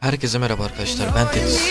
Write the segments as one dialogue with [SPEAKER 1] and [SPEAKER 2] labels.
[SPEAKER 1] Herkese merhaba arkadaşlar ben Tetis.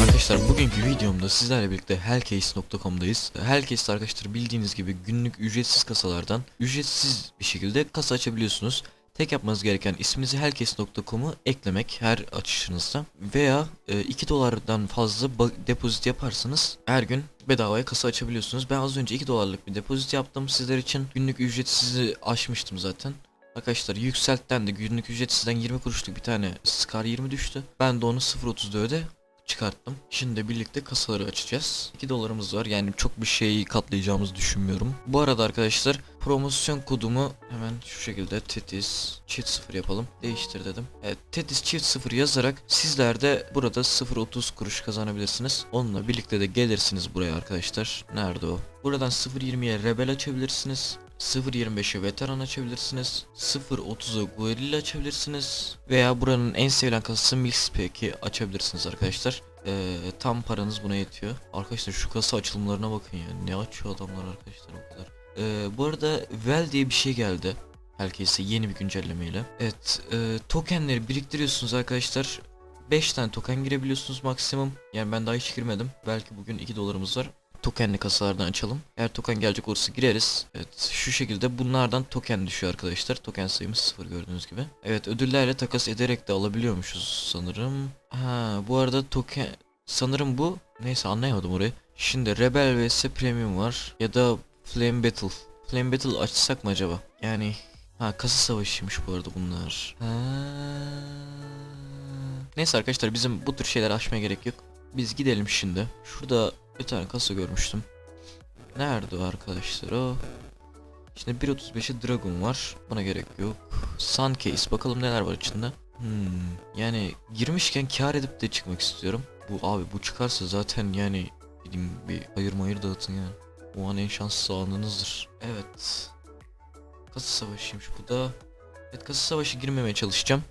[SPEAKER 1] Arkadaşlar bugünkü videomda sizlerle birlikte Hellcase.com'dayız. Hellcase arkadaşlar bildiğiniz gibi günlük ücretsiz kasalardan ücretsiz bir şekilde kasa açabiliyorsunuz. Tek yapmanız gereken isminizi Hellcase.com'u eklemek her açışınızda veya e, 2 dolardan fazla depozit yaparsanız her gün bedavaya kasa açabiliyorsunuz. Ben az önce 2 dolarlık bir depozit yaptım sizler için. Günlük ücretsizi aşmıştım zaten. Arkadaşlar yükseltten de günlük ücretsizden 20 kuruşluk bir tane Scar 20 düştü. Ben de onu 0.34'e çıkarttım. Şimdi birlikte kasaları açacağız. 2 dolarımız var yani çok bir şey katlayacağımızı düşünmüyorum. Bu arada arkadaşlar promosyon kodumu hemen şu şekilde tetis çift 0 yapalım. Değiştir dedim. Evet tetis çift 0 yazarak sizler de burada 0.30 kuruş kazanabilirsiniz. Onunla birlikte de gelirsiniz buraya arkadaşlar. Nerede o? Buradan 0.20'ye rebel açabilirsiniz. 0.25'e veteran açabilirsiniz. 0.30'a guerrilla açabilirsiniz. Veya buranın en sevilen kasası Milkspec'i açabilirsiniz arkadaşlar. Ee, tam paranız buna yetiyor. Arkadaşlar şu kasa açılımlarına bakın ya. Ne açıyor adamlar arkadaşlar o kadar. Ee, bu arada Well diye bir şey geldi. Herkese yeni bir güncellemeyle. Evet, e, tokenleri biriktiriyorsunuz arkadaşlar. 5 tane token girebiliyorsunuz maksimum. Yani ben daha hiç girmedim. Belki bugün 2 dolarımız var tokenli kasalardan açalım. Eğer token gelecek olursa gireriz. Evet şu şekilde bunlardan token düşüyor arkadaşlar. Token sayımız sıfır gördüğünüz gibi. Evet ödüllerle takas ederek de alabiliyormuşuz sanırım. Ha bu arada token sanırım bu. Neyse anlayamadım orayı. Şimdi Rebel vs Premium var ya da Flame Battle. Flame Battle açsak mı acaba? Yani ha kasa savaşıymış bu arada bunlar. Ha. Neyse arkadaşlar bizim bu tür şeyler açmaya gerek yok. Biz gidelim şimdi. Şurada bir tane kasa görmüştüm. Nerede o arkadaşlar o? Şimdi 1.35'e Dragon var. Buna gerek yok. Sun Case bakalım neler var içinde. Hmm, yani girmişken kar edip de çıkmak istiyorum. Bu abi bu çıkarsa zaten yani gidin bir hayır mayır dağıtın yani. O an en şanslı anınızdır. Evet. Kasa savaşıymış bu da. Evet kasa savaşı girmemeye çalışacağım.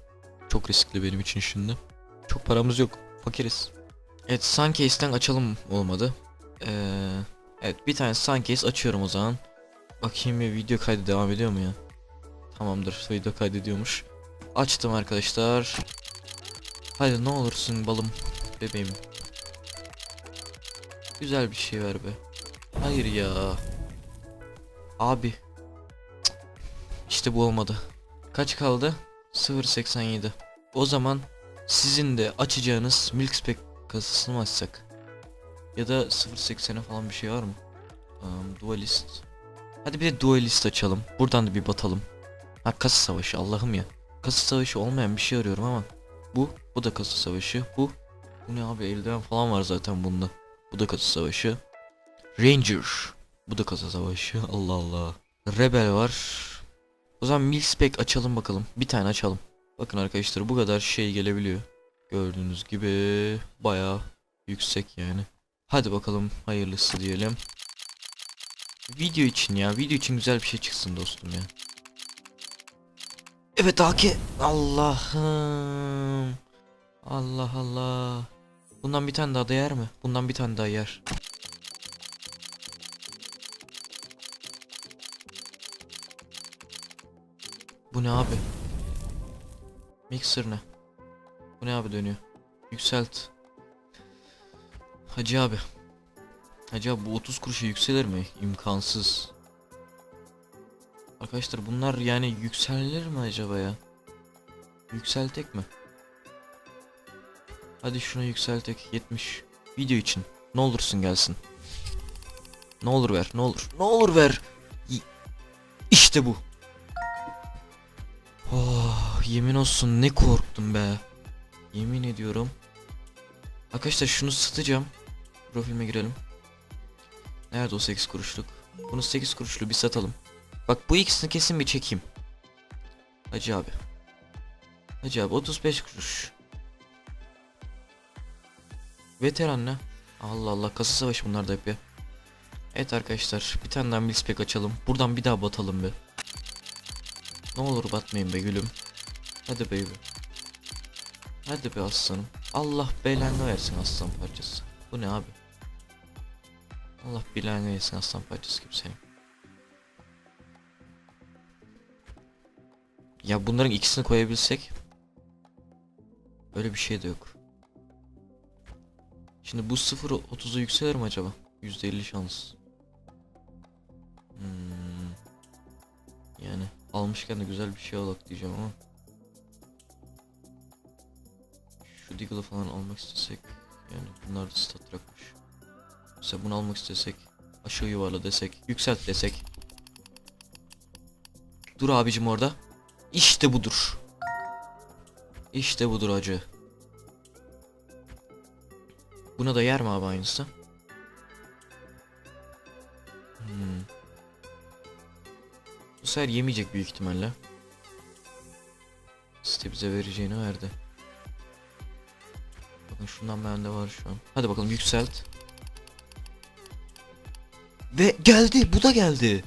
[SPEAKER 1] Çok riskli benim için şimdi. Çok paramız yok. Fakiriz. Evet Suncase'den açalım olmadı. Ee, evet bir tane Suncase açıyorum o zaman. Bakayım bir video kaydı devam ediyor mu ya? Tamamdır video kaydediyormuş. Açtım arkadaşlar. Hadi ne olursun balım bebeğim. Güzel bir şey ver be. Hayır ya. Abi. İşte bu olmadı. Kaç kaldı? 0.87. O zaman sizin de açacağınız Milkspec kasasını mı açsak? Ya da 0.80'e falan bir şey var mı? Um, dualist. Hadi bir de dualist açalım. Buradan da bir batalım. Ha kasa savaşı Allah'ım ya. Kasa savaşı olmayan bir şey arıyorum ama. Bu, bu da kasa savaşı. Bu, bu ne abi eldiven falan var zaten bunda. Bu da kasa savaşı. Ranger. Bu da kasa savaşı. Allah Allah. Rebel var. O zaman Milspec açalım bakalım. Bir tane açalım. Bakın arkadaşlar bu kadar şey gelebiliyor. Gördüğünüz gibi bayağı yüksek yani. Hadi bakalım hayırlısı diyelim. Video için ya video için güzel bir şey çıksın dostum ya. Evet Aki. Allah'ım. Allah Allah. Bundan bir tane daha da yer mi? Bundan bir tane daha yer. Bu ne abi? Mixer ne? Bu ne abi dönüyor? Yükselt. Hacı abi. Hacı abi bu 30 kuruşa yükselir mi? İmkansız. Arkadaşlar bunlar yani yükselir mi acaba ya? Yükseltek mi? Hadi şunu yükseltek 70. Video için. Ne olursun gelsin. Ne olur ver, ne olur. Ne olur ver. İşte bu. Oh, yemin olsun ne korktum be. Yemin ediyorum. Arkadaşlar şunu satacağım. Profilime girelim. Nerede o 8 kuruşluk? Bunu 8 kuruşlu bir satalım. Bak bu ikisini kesin bir çekeyim. Hacı abi. Hacı abi 35 kuruş. Veteran ne? Allah Allah kasa savaşı bunlar da hep ya. Evet arkadaşlar bir tane daha milspec açalım. Buradan bir daha batalım be. Ne olur batmayın be gülüm. Hadi baby. Hadi be aslanım. Allah belanı versin aslan parçası. Bu ne abi? Allah belanı versin aslan parçası gibi senin. Ya bunların ikisini koyabilsek öyle bir şey de yok. Şimdi bu 0.30'a yükselir mi acaba? %50 şans. Hmm. Yani almışken de güzel bir şey alak diyeceğim ama. Deagle'ı falan almak istesek yani bunlar da stat bırakmış. Mesela bunu almak istesek aşağı yuvarla desek yükselt desek. Dur abicim orada. İşte budur. İşte budur acı. Buna da yer mi abi aynısı? Hmm. Bu sefer yemeyecek büyük ihtimalle. Site bize vereceğini verdi. Bakın şundan bende var şu an. Hadi bakalım yükselt. Ve geldi. Bu da geldi.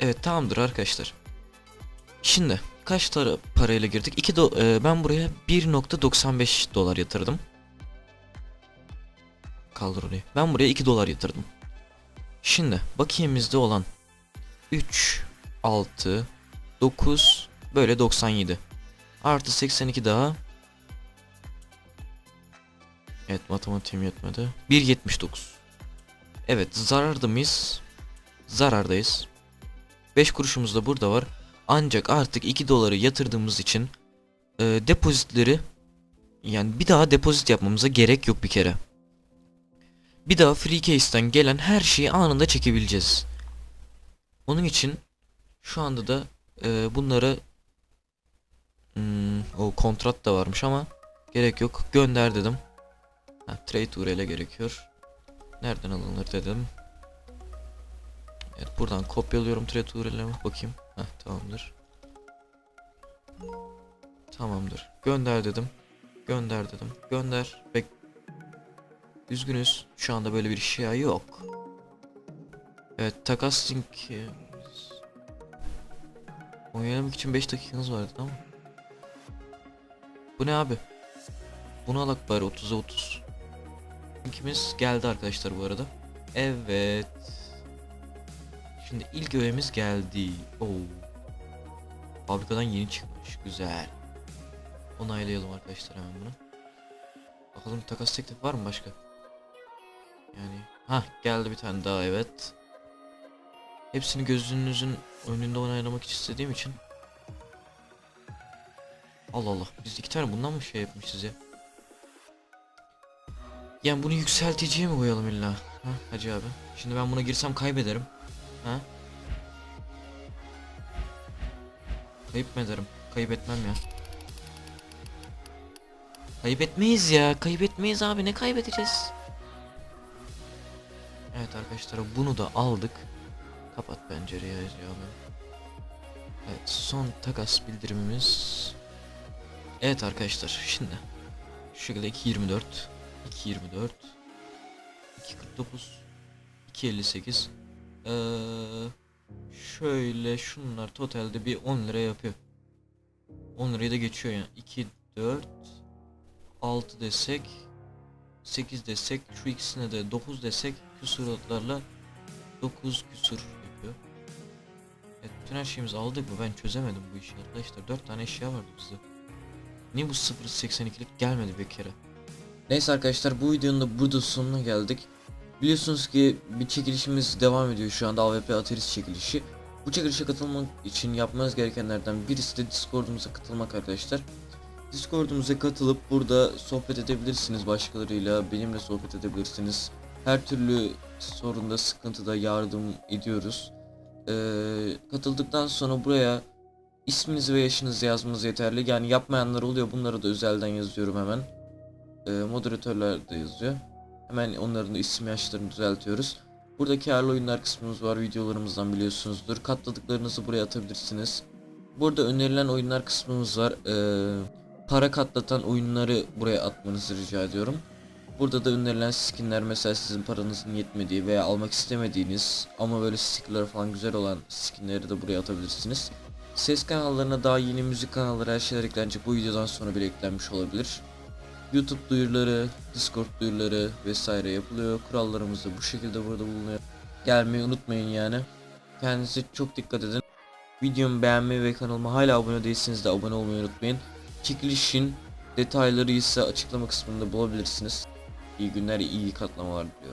[SPEAKER 1] Evet tamamdır arkadaşlar. Şimdi kaç tara parayla girdik? 2 do e, ben buraya 1.95 dolar yatırdım. Kaldır orayı. Ben buraya 2 dolar yatırdım. Şimdi bakiyemizde olan 3 6 9 böyle 97. Artı 82 daha. Evet matematiğim yetmedi. 1.79. Evet zararda mıyız? Zarardayız. 5 kuruşumuz da burada var. Ancak artık 2 doları yatırdığımız için e, depozitleri yani bir daha depozit yapmamıza gerek yok bir kere. Bir daha free case'ten gelen her şeyi anında çekebileceğiz. Onun için şu anda da e, bunları hmm, o kontrat da varmış ama gerek yok. Gönder dedim. Ha, trade URL'e gerekiyor. Nereden alınır dedim. Evet buradan kopyalıyorum trade URL'imi bakayım. Heh tamamdır. Tamamdır. Gönder dedim. Gönder dedim. Gönder. Bek Üzgünüz. Şu anda böyle bir şey yok. Evet takas link Oynamak için 5 dakikanız vardı tamam? Bu ne abi? Bunu alak bari 30'a 30. Linkimiz geldi arkadaşlar bu arada. Evet. Şimdi ilk öğemiz geldi. Oo. Fabrikadan yeni çıkmış. Güzel. Onaylayalım arkadaşlar hemen bunu. Bakalım takas teklif var mı başka? Yani ha geldi bir tane daha evet. Hepsini gözünüzün önünde onaylamak istediğim için. Allah Allah biz iki tane bundan mı şey yapmışız ya? Yani bunu yükselticiye mi koyalım illa? Ha hacı abi. Şimdi ben buna girsem kaybederim. Ha? Kayıp mı ederim? Kayıp etmem ya. Kayıp etmeyiz ya. Kayıp etmeyiz abi. Ne kaybedeceğiz? Evet arkadaşlar bunu da aldık. Kapat pencereyi hacı abi. Evet son takas bildirimimiz. Evet arkadaşlar şimdi. Şu şekilde 2.24 2.24 2.49 2.58 ee, şöyle şunlar totalde bir 10 lira yapıyor. 10 lirayı da geçiyor yani. 2 4 6 desek 8 desek şu ikisine de 9 desek küsuratlarla 9 küsur yapıyor. Evet bütün her şeyimizi aldık mı ben çözemedim bu işi arkadaşlar 4 tane eşya vardı bizde. Niye bu 0.82'lik gelmedi bir kere? Neyse arkadaşlar bu videonun da burada sonuna geldik. Biliyorsunuz ki bir çekilişimiz devam ediyor şu anda AWP Ateris çekilişi. Bu çekilişe katılmak için yapmanız gerekenlerden birisi de Discord'umuza katılmak arkadaşlar. Discord'umuza katılıp burada sohbet edebilirsiniz başkalarıyla, benimle sohbet edebilirsiniz. Her türlü sorunda, sıkıntıda yardım ediyoruz. Ee, katıldıktan sonra buraya isminizi ve yaşınızı yazmanız yeterli. Yani yapmayanlar oluyor bunları da özelden yazıyorum hemen. Ee, moderatörler de yazıyor. Hemen onların isim yaşlarını düzeltiyoruz. Burada karlı oyunlar kısmımız var videolarımızdan biliyorsunuzdur. Katladıklarınızı buraya atabilirsiniz. Burada önerilen oyunlar kısmımız var. Ee, para katlatan oyunları buraya atmanızı rica ediyorum. Burada da önerilen skinler mesela sizin paranızın yetmediği veya almak istemediğiniz ama böyle stickerları falan güzel olan skinleri de buraya atabilirsiniz. Ses kanallarına daha yeni müzik kanalları her şeyler eklenecek bu videodan sonra bile eklenmiş olabilir. YouTube duyuruları, Discord duyuruları vesaire yapılıyor. Kurallarımız da bu şekilde burada bulunuyor. Gelmeyi unutmayın yani. Kendinize çok dikkat edin. Videomu beğenmeyi ve kanalıma hala abone değilseniz de abone olmayı unutmayın. Çekilişin detayları ise açıklama kısmında bulabilirsiniz. İyi günler, iyi katlamalar diliyorum.